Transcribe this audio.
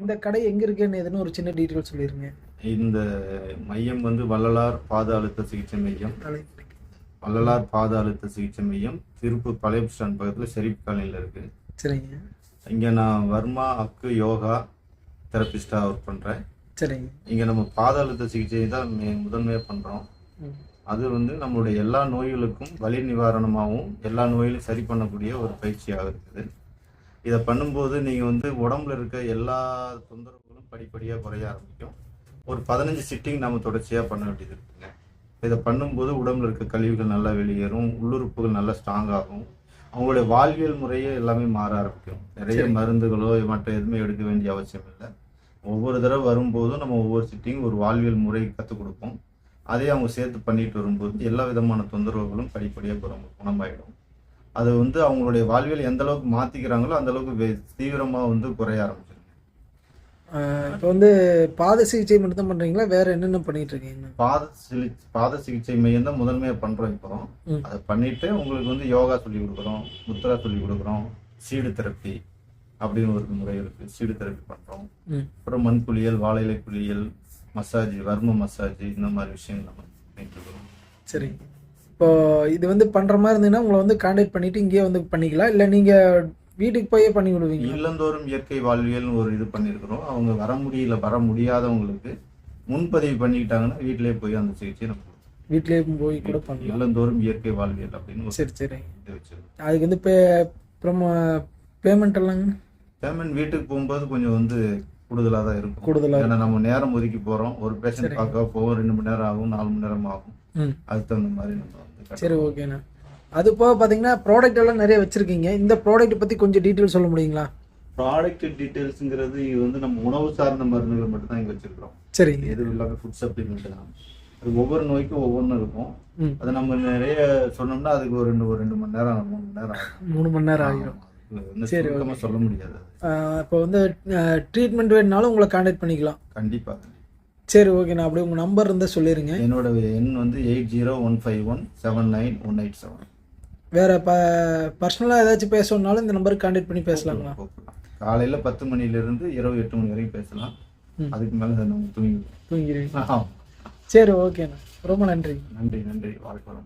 இந்த கடை எங்கே இருக்குன்னு எதுன்னு ஒரு சின்ன டீட்டெயில் சொல்லிடுங்க இந்த மையம் வந்து வள்ளலார் பாத அழுத்த சிகிச்சை மையம். வள்ளலார் பாத அழுத்த சிகிச்சை மையம் திருப்பூர் பழைய பஸ் ஸ்டாண்ட் பக்கத்தில் ஷெரீப் காலனியில் இருக்கு. சரிங்க. இங்கே நான் வர்மா அக்கு யோகா தெரபிஸ்டாக ஒர்க் பண்ணுறேன் சரிங்க. இங்கே நம்ம பாத அழுத்த சிகிச்சை தான் முதன்மையாக பண்ணுறோம். அது வந்து நம்மளுடைய எல்லா நோய்களுக்கும் வலி நிவாரணமாகவும் எல்லா நோய்களையும் சரி பண்ணக்கூடிய ஒரு பயிற்சியாக இருக்குது. இதை பண்ணும்போது நீங்கள் வந்து உடம்புல இருக்க எல்லா தொந்தரவுகளும் படிப்படியாக குறைய ஆரம்பிக்கும். ஒரு பதினஞ்சு சிட்டிங் நம்ம தொடர்ச்சியாக பண்ண வேண்டியது இருக்குங்க. இதை பண்ணும்போது உடம்புல இருக்க கழிவுகள் நல்லா வெளியேறும் உள்ளுறுப்புகள் நல்லா ஸ்ட்ராங் ஆகும். அவங்களுடைய வாழ்வியல் முறையே எல்லாமே மாற ஆரம்பிக்கும். நிறைய. மருந்துகளோ மற்ற எதுவுமே எடுக்க வேண்டிய அவசியம் இல்லை. ஒவ்வொரு தடவை வரும்போதும் நம்ம ஒவ்வொரு சிட்டிங் ஒரு வாழ்வியல் முறை கற்றுக் கொடுப்போம். அதே அவங்க சேர்த்து பண்ணிட்டு வரும்போது எல்லா விதமான தொந்தரவுகளும் படிப்படியாக குணம் குணமாயிடும். அது வந்து அவங்களுடைய வாழ்வியல் எந்த அளவுக்கு மாற்றிக்கிறாங்களோ அந்த அளவுக்கு தீவிரமா வந்து குறைய ஆரம்பிச்சிடும் இப்போ வந்து பாத சிகிச்சை மட்டும் தான் பண்ணுறீங்களா வேற என்னென்ன பண்ணிட்டு இருக்கீங்க? பாத சிலி பாத சிகிச்சை மையம் தான் முதன்மையாக பண்ணுறோம் இப்போ. அதை பண்ணிட்டு உங்களுக்கு வந்து யோகா சொல்லி கொடுக்குறோம் முத்ரா சொல்லி கொடுக்குறோம் சீடு தெரப்பி அப்படின்னு ஒரு முறை இருக்கு. சீடு தெரப்பி பண்ணுறோம் அப்புறம் மண் குளியல் வாழை இலை குளியல் மசாஜ் வர்ம மசாஜ் இந்த மாதிரி விஷயங்கள் நம்ம பண்ணிட்டு இருக்கிறோம் சரிங்க இப்போ இது வந்து பண்ணுற மாதிரி இருந்ததுன்னா உங்களை வந்து காண்டாக்ட் பண்ணிட்டு இங்கேயே வந்து பண்ணிக்கலாம். இல்லை நீங்கள் வீட்டுக்கு போயே பண்ணி விடுவீங்க இல்லந்தோறும் இயற்கை வாழ்வியல்னு ஒரு இது பண்ணியிருக்கிறோம். அவங்க வர முடியல வர முடியாதவங்களுக்கு முன்பதிவு பண்ணிக்கிட்டாங்கன்னா வீட்டிலேயே போய் அந்த சிகிச்சையை நம்ம. வீட்லேயே போய் கூட பண்ணலாம். இல்லந்தோறும் இயற்கை வாழ்வியல் அப்படின்னு சரி சரி. அதுக்கு வந்து பே அப்புறம் பேமெண்ட் எல்லாங்க? பேமெண்ட் வீட்டுக்கு போகும்போது கொஞ்சம் வந்து கூடுதலாக தான் இருக்கும். கூடுதலா ஏன்னா நம்ம நேரம் ஒதுக்கி போறோம். ஒரு. பேஷண்ட் பார்க்க போவோம். ரெண்டு மணி நேரம் ஆகும் நாலு மணி நேரம் ஆகும். அதுக்கு தகுந்த மாதிரி நம்ம. சரி ஓகேண்ணா அது போக பார்த்தீங்கன்னா ப்ராடக்ட் எல்லாம் நிறைய வச்சுருக்கீங்க. இந்த ப்ராடக்ட் பற்றி கொஞ்சம் டீட்டெயில் சொல்ல முடியுங்களா? ப்ராடக்ட் டீடைல்ஸ்ங்கிறது இது வந்து நம்ம உணவு சார்ந்த மருந்துகள் மட்டும் தான் இங்க வச்சிருக்கிறோம். சரிங்க எதுவும் இல்லாம ஃபுட் சப்ளிமெண்ட் தான் அது ஒவ்வொரு நோய்க்கும் ஒவ்வொன்றும் இருக்கும். அதை நம்ம நிறைய சொன்னோம்னா அதுக்கு ஒரு ரெண்டு ஒரு ரெண்டு மணி நேரம் மூணு மணி நேரம் மூணு மணி நேரம் ஆகிடும் சரி, சொல்ல முடியாது. இப்போ வந்து ட்ரீட்மெண்ட் வேணுனாலும் உங்களை காண்டாக்ட் பண்ணிக்கலாம். கண்டிப்பா. சரி ஓகேண்ணா அப்படியே உங்கள் நம்பர் இருந்தால் சொல்லிடுங்க என்னோட எண் வந்து eight zero one five one seven nine one eight seven வேற ப பர்சனலாக ஏதாச்சும் பேசணுன்னாலும் இந்த நம்பருக்கு காண்டாக்ட் பண்ணி பேசலாங்களா? காலையில பத்து மணில இருந்து இரவு எட்டு மணி வரைக்கும் பேசலாம். அதுக்கு மேல தூங்கி தூங்கிடுவீங்க. ஆ. சரி ஓகேண்ணா ரொம்ப நன்றி நன்றி. நன்றி வாழ்க்கை.